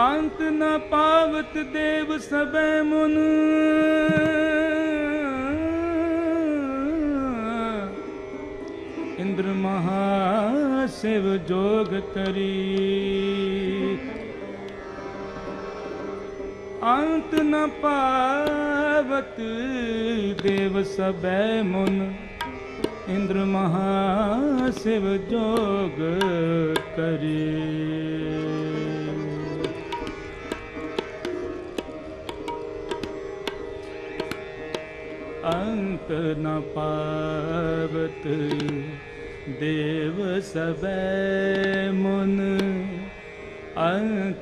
ਅੰਤ ਨ ਪਾਵਤ ਦੇਵ ਸਬੈ ਮੁਨ। ਇੰਦਰ ਮਹਾ ਸਿਵ ਜੋਗ ਕਰੀ ਅੰਤ ਨ ਪਾਵਤ ਦੇਵ ਸਬੈ ਮੁਨ। ਇੰਦਰ ਮਹਾ ਸਿਵ ਜੋਗ ਕਰੀ अङ्क न पावत। देव से मुन अङ्क